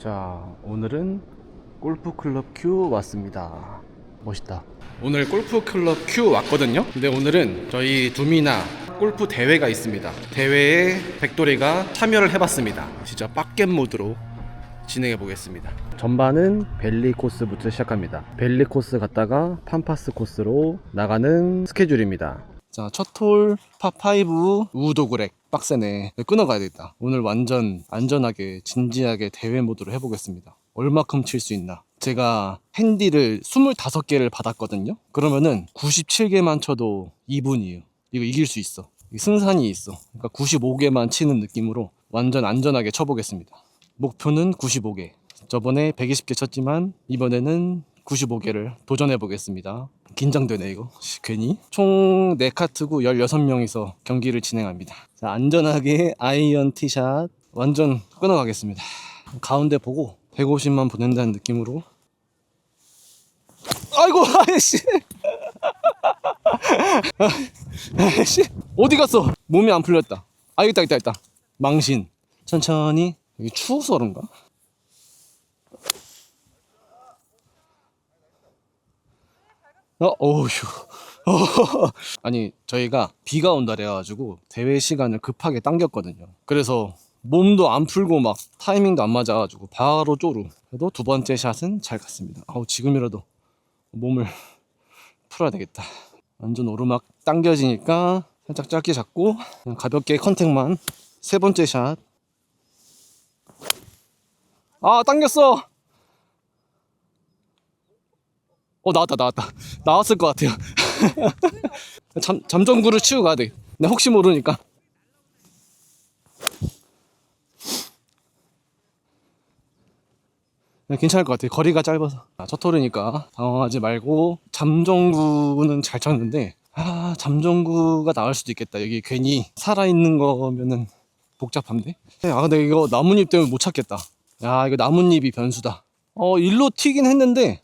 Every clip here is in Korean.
자, 오늘은 골프 클럽 큐 왔습니다. 멋있다. 오늘 골프 클럽 큐 왔거든요. 근데 오늘은 저희 두미나 골프 대회가 있습니다. 대회에 백돌이가 참여를 해봤습니다. 진짜 빡겜 모드로 진행해 보겠습니다. 전반은 벨리 코스부터 시작합니다. 벨리 코스 갔다가 팜파스 코스로 나가는 스케줄입니다. 자, 첫홀 파5 우도그렉 빡세네. 끊어가야 되겠다. 오늘 완전 안전하게 진지하게 대회 모드로 해보겠습니다. 얼마큼 칠 수 있나? 제가 핸디를 25개를 받았거든요. 그러면은 97개만 쳐도 2분이에요. 이거 이길 수 있어. 승산이 있어. 그러니까 95개만 치는 느낌으로 완전 안전하게 쳐보겠습니다. 목표는 95개. 저번에 120개 쳤지만 이번에는 95개를 도전해 보겠습니다. 긴장되네 이거. 씨, 괜히? 총 4카트고 16명이서 경기를 진행합니다. 자 안전하게 아이언 티샷 완전 끊어가겠습니다. 가운데 보고 150만 보낸다는 느낌으로. 아이고 아이씨! 아이씨! 어디 갔어? 몸이 안 풀렸다. 아 있다 있다 있다. 망신. 천천히. 여기 추워서 그런가 어, 어휴. 아니, 저희가 비가 온다 그래가지고 대회 시간을 급하게 당겼거든요. 그래서 몸도 안 풀고 막 타이밍도 안 맞아가지고 바로 쪼루. 그래도 두 번째 샷은 잘 갔습니다. 아우, 지금이라도 몸을 풀어야 되겠다. 완전 오르막 당겨지니까 살짝 짧게 잡고 그냥 가볍게 컨택만 세 번째 샷. 아, 당겼어! 어 나왔다 나왔다. 나왔을 것 같아요. 잠, 잠정구를 치고 가야 돼. 근데 혹시 모르니까. 네, 괜찮을 것 같아요. 거리가 짧아서. 아, 첫 톨이니까 당황하지 말고 잠정구는 잘 쳤는데 아 잠정구가 나올 수도 있겠다. 여기 괜히 살아있는 거면은 복잡한데? 아 근데 이거 나뭇잎 때문에 못 찾겠다. 야 이거 나뭇잎이 변수다. 어 일로 튀긴 했는데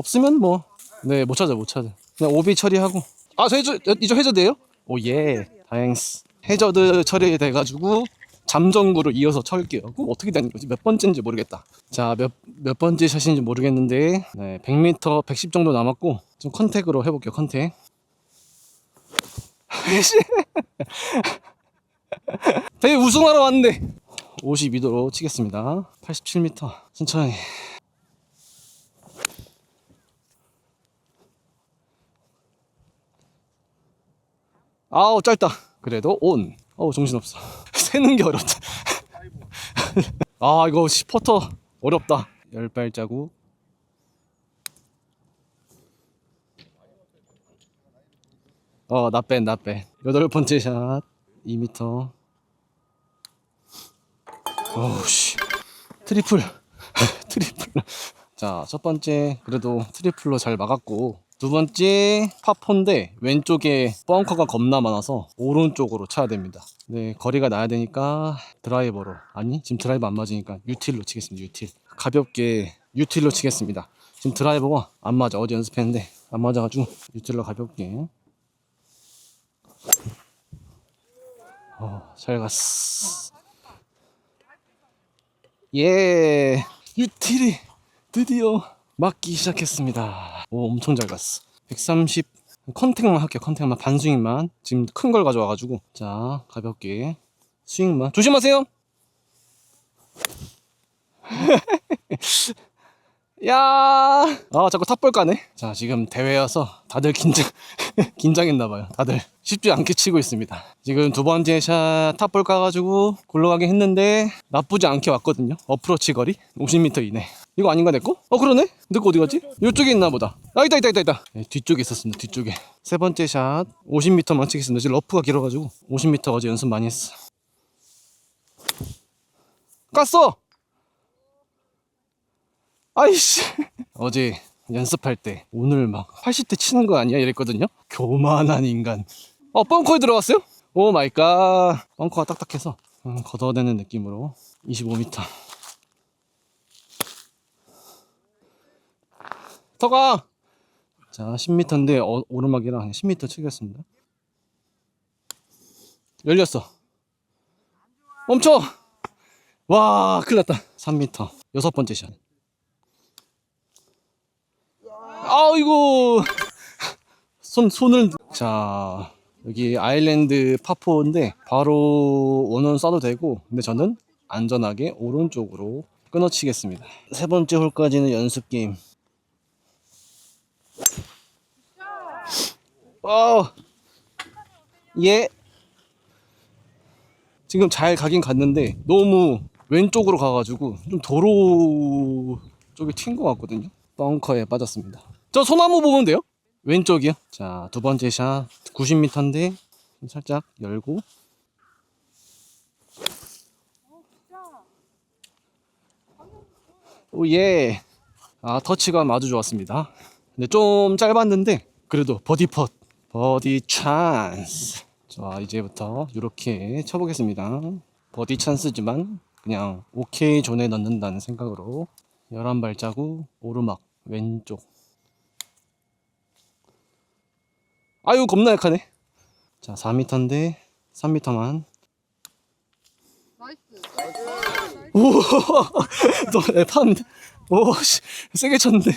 없으면 뭐, 네, 못 찾아, 못 찾아. 그냥 오비 처리하고. 아, 저 해저, 이쪽 해저드예요 오, 예. 다행스. 해저드 처리돼가지고 잠정구로 이어서 철게요. 그럼 어떻게 되는 거지? 몇 번째인지 모르겠다. 자, 몇, 몇 번째 샷인지 모르겠는데, 네, 100m, 110 정도 남았고, 좀 컨택으로 해볼게요, 컨택. 씨. 대회 우승하러 왔는데, 52도로 치겠습니다. 87m. 천천히. 아우 짧다. 그래도 온 어우 정신없어. 세는 게 어렵다. 아 이거 퍼터. 어렵다. 열 발자국. 어 나뺀 나뺀. 여덟 번째 샷. 2m 어우 씨. 트리플. 트리플. 자 첫 번째 그래도 트리플로 잘 막았고 두 번째 파폰데 왼쪽에 벙커가 겁나 많아서 오른쪽으로 쳐야 됩니다. 네 거리가 나야 되니까 드라이버로 아니 지금 드라이버 안 맞으니까 유틸로 치겠습니다. 유틸 가볍게 유틸로 치겠습니다. 지금 드라이버가 안 맞아 어제 연습했는데 안 맞아가지고 유틸로 가볍게 어, 잘 갔어 예 유틸이 드디어 맞기 시작했습니다. 오, 엄청 잘 갔어. 130 컨택만 할게요. 컨택만 반스윙만. 지금 큰 걸 가져와 가지고 자 가볍게 스윙만 조심하세요. 야, 아 자꾸 탑볼 까네. 자 지금 대회여서 다들 긴장 긴장했나봐요. 다들 쉽지 않게 치고 있습니다. 지금 두 번째 샷 탑볼 까가지고 굴러가긴 했는데 나쁘지 않게 왔거든요. 어프로치 거리 50m 이내. 이거 아닌가 내 거? 어 그러네. 내 거 어디 갔지? 이쪽에 있나 보다. 아 있다 있다 있다 있다. 네, 뒤쪽에 있었습니다. 뒤쪽에. 세 번째 샷 50m만 치겠습니다. 지금 러프가 길어가지고 50m 어제 연습 많이 했어. 깠어. 아이씨 어제 연습할 때 오늘 막 80대 치는 거 아니야 이랬거든요 교만한 인간 어 벙커에 들어갔어요? 오 마이 갓 벙커가 딱딱해서 음, 걷어내는 느낌으로 25m 더가 자 10m인데 어, 오르막이랑 10m 치겠습니다 열렸어. 멈춰! 와, 큰일 났다. 3m. 여섯 번째 샷. 아이고! 손, 손을. 자, 여기 아일랜드 파포인데, 바로 원원 쏴도 되고, 근데 저는 안전하게 오른쪽으로 끊어치겠습니다. 세 번째 홀까지는 연습 게임. 어, 예. 지금 잘 가긴 갔는데 너무 왼쪽으로 가가지고 좀 도로 쪽에 튄 것 같거든요. 벙커에 빠졌습니다. 저 소나무 보면 돼요? 왼쪽이요. 자, 두 번째 샷 90m인데 살짝 열고 오 예. 아, 터치가 아주 좋았습니다. 근데 좀 짧았는데 그래도 버디 펫, 버디 찬스. 자, 이제부터 이렇게 쳐보겠습니다. 버디 찬스지만 그냥 오케이 존에 넣는다는 생각으로 11발자국 오르막 왼쪽. 아유 겁나 약하네. 자, 4m인데 3m만. 너 판. 오, 씨, 세게 쳤는데.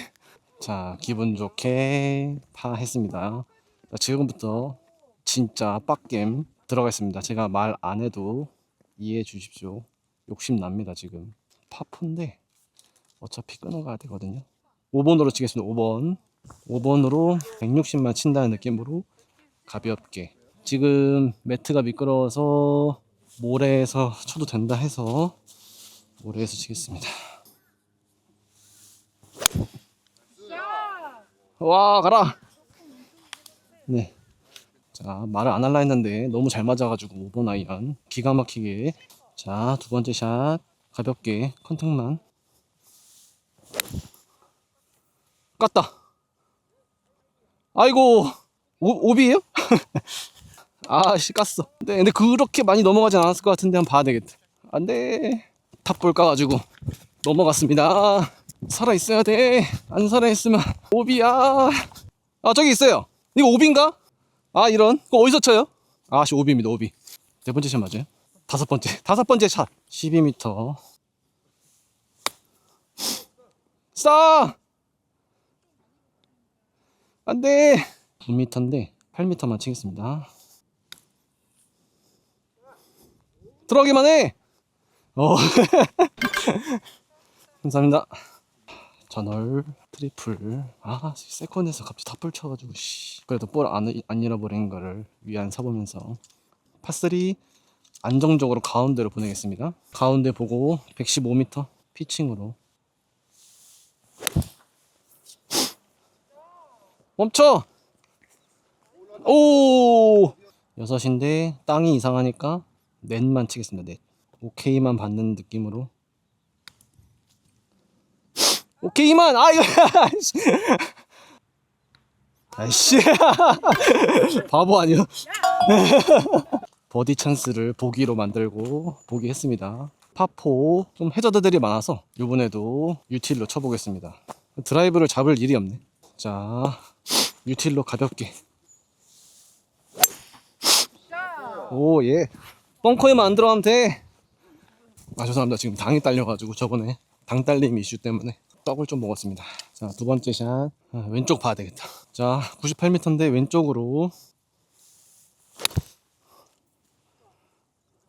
자, 기분 좋게 파 했습니다. 자, 지금부터 진짜 빡겜 들어가겠습니다. 제가 말 안 해도 이해해 주십시오. 욕심 납니다, 지금. 파푼데 어차피 끊어가야 되거든요. 5번으로 치겠습니다. 5번. 5번으로 160만 친다는 느낌으로 가볍게. 지금 매트가 미끄러워서 모래에서 쳐도 된다 해서 모래에서 치겠습니다. 와 가라. 네. 자 말을 안 할라 했는데 너무 잘 맞아가지고 5번 아이언 기가 막히게. 자 두 번째 샷 가볍게 컨택만. 깠다. 아이고 오, 오비에요? 아씨 깠어. 네, 근데 그렇게 많이 넘어가진 않았을 것 같은데 한번 봐야 되겠다. 안 돼. 탑볼 까가지고 넘어갔습니다. 살아 있어야 돼. 안 살아 있으면 오비야. 아 저기 있어요. 이거 오비인가? 아 이런. 그거 어디서 쳐요? 아씨 오비입니다 오비. 네 번째 샷 맞아요? 다섯 번째 다섯 번째 샷. 12m. 싸. 안돼. 9m인데 8m만 치겠습니다. 들어가기만 해. 어. 감사합니다. 전월 트리플. 아 세컨에서 갑자기 탑볼 쳐가지고 씨. 그래도 볼안 안 잃어버린 거를 위안 삼으면서. 파3 안정적으로 가운데로 보내겠습니다. 가운데 보고 115m 피칭으로. 멈춰! 오! 여섯인데 땅이 이상하니까 넷만 치겠습니다 넷. 오케이만 받는 느낌으로 오케이만. 아 이거. 아이씨. 바보 아니야? 버디 찬스를 보기로 만들고 보기 했습니다. 파포 좀 해저드들이 많아서 이번에도 유틸로 쳐보겠습니다. 드라이브를 잡을 일이 없네. 자 유틸로 가볍게. 오예. 벙커에만 안 들어가면 돼. 아 죄송합니다. 지금 당이 딸려가지고 저번에 당 딸림 이슈 때문에 떡을 좀 먹었습니다. 자 두 번째 샷 아, 왼쪽 봐야 되겠다. 자 98m인데 왼쪽으로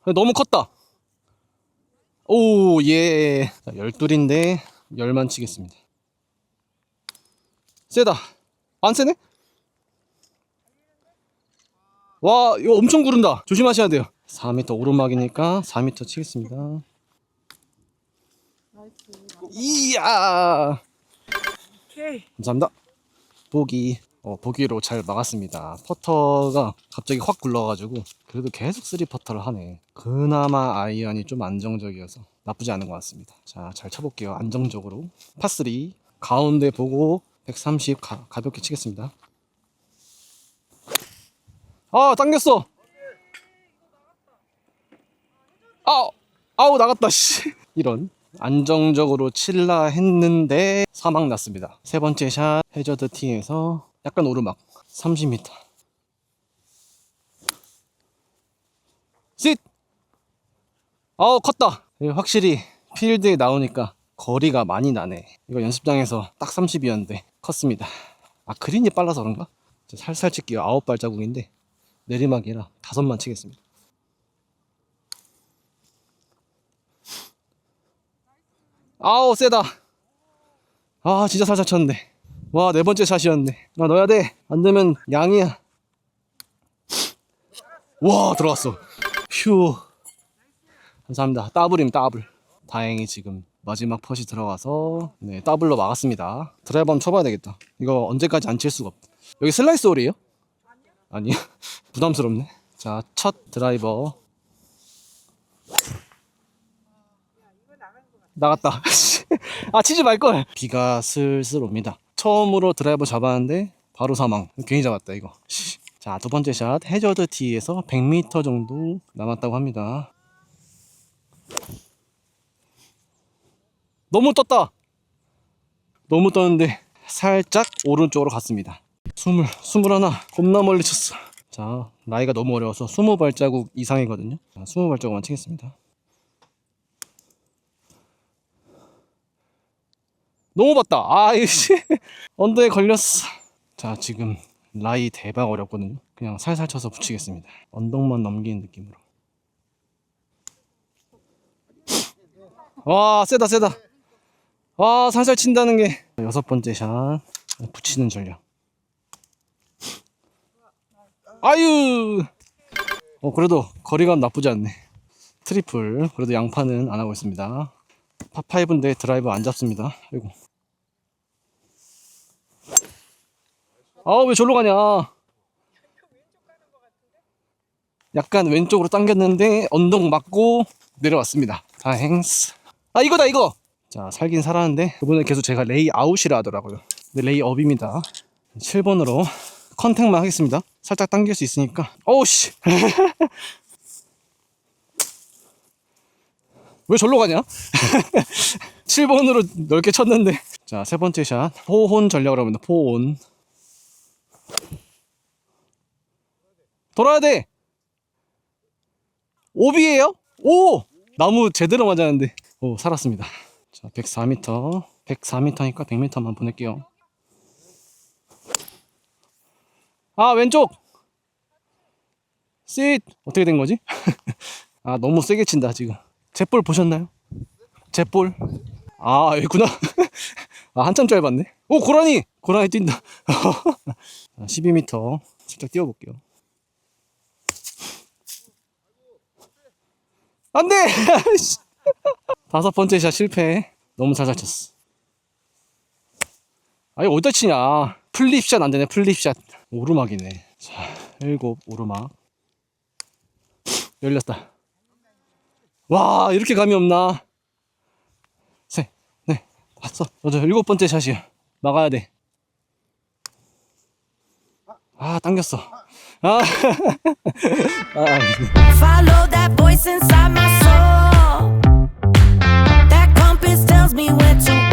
아, 너무 컸다. 오 예. 자, 12인데 열만 치겠습니다. 세다. 안 세네? 와 이거 엄청 구른다 조심하셔야 돼요 4m 오르막이니까 4m 치겠습니다 이야. 감사합니다. 보기. 어, 보기로 잘 막았습니다. 퍼터가 갑자기 확 굴러가지고 그래도 계속 쓰리 퍼터를 하네. 그나마 아이언이 좀 안정적이어서 나쁘지 않은 것 같습니다. 자 잘 쳐볼게요. 안정적으로. 파3 가운데 보고 130 가, 가볍게 치겠습니다. 아 당겼어! 아 아우 나갔다 씨. 이런 안정적으로 칠라 했는데 사망 났습니다. 세 번째 샷 해저드 티에서 약간 오르막 30m 쉿! 아우 컸다! 예, 확실히 필드에 나오니까 거리가 많이 나네. 이거 연습장에서 딱 30이었는데 컸습니다. 아 그린이 빨라서 그런가? 저 살살 칠게요. 아홉 발자국인데 내리막이라 다섯만 치겠습니다 아우 세다. 아 진짜 살살 쳤는데 와 네 번째 샷이었는데 나 넣어야 돼. 안되면 양이야. 와 들어갔어. 휴. 감사합니다. 더블임 더블. 다행히 지금 마지막 펫이 들어가서 네 더블로 막았습니다. 드라이버 한번 쳐봐야 되겠다. 이거 언제까지 안 칠 수가 없다. 여기 슬라이스 홀이에요? 아니요. 부담스럽네. 자 첫 드라이버 나갔다. 아 치지 말걸. 비가 슬슬 옵니다. 처음으로 드라이버 잡았는데 바로 사망. 괜히 잡았다 이거. 자 두 번째 샷. 해저드 티에서 100m 정도 남았다고 합니다. 너무 떴다. 너무 떴는데 살짝 오른쪽으로 갔습니다. 스물 스물 하나. 겁나 멀리 쳤어. 자 나이가 너무 어려워서 스무 발자국 이상이거든요. 자, 스무 발자국만 치겠습니다 너무 봤다. 아 이씨. 언더에 걸렸어. 자 지금 라이 대박 어렵거든요. 그냥 살살 쳐서 붙이겠습니다. 언덕만 넘기는 느낌으로. 와 세다 세다. 와 살살 친다는 게. 여섯 번째 샷. 붙이는 전략. 아유! 어 그래도 거리감 나쁘지 않네. 트리플. 그래도 양파는 안 하고 있습니다. 파5인데 드라이버 안 잡습니다. 아이고 아왜 절로 가냐? 약간 왼쪽으로 당겼는데 언덕 맞고 내려왔습니다. 다행스. 아 이거다 이거! 자 살긴 살았는데 그분은 계속 제가 레이아웃이라 하더라고요. 근데 레이업입니다. 7번으로 컨택만 하겠습니다. 살짝 당길 수 있으니까. 어우씨! 왜 절로 가냐? 7번으로 넓게 쳤는데. 자 세 번째 샷. 포혼 전략으로 합니다. 포혼 돌아야 돼. 오비에요? 오! 나무 제대로 맞았는데. 오 살았습니다. 자 104m 104m니까 100m만 보낼게요. 아 왼쪽! 쉿! 어떻게 된 거지? 아 너무 세게 친다 지금. jet볼 보셨나요? jet볼? 아 여기구나. 아 한참 짧았네. 오 고라니! 고라니 뛴다 12m 살짝 뛰어볼게요. 안 돼! 다섯 번째 샷 실패. 너무 살살 쳤어. 아니 어디다 치냐? 플립샷 안 되네 플립샷. 오르막이네. 자 일곱 오르막. 열렸다. 와 이렇게 감이 없나? 셋네 다섯 여덟 일곱 번째 샷이야. 막아야 돼 아 당겼어. 아, Follow that voice inside my soul. That compass tells me where to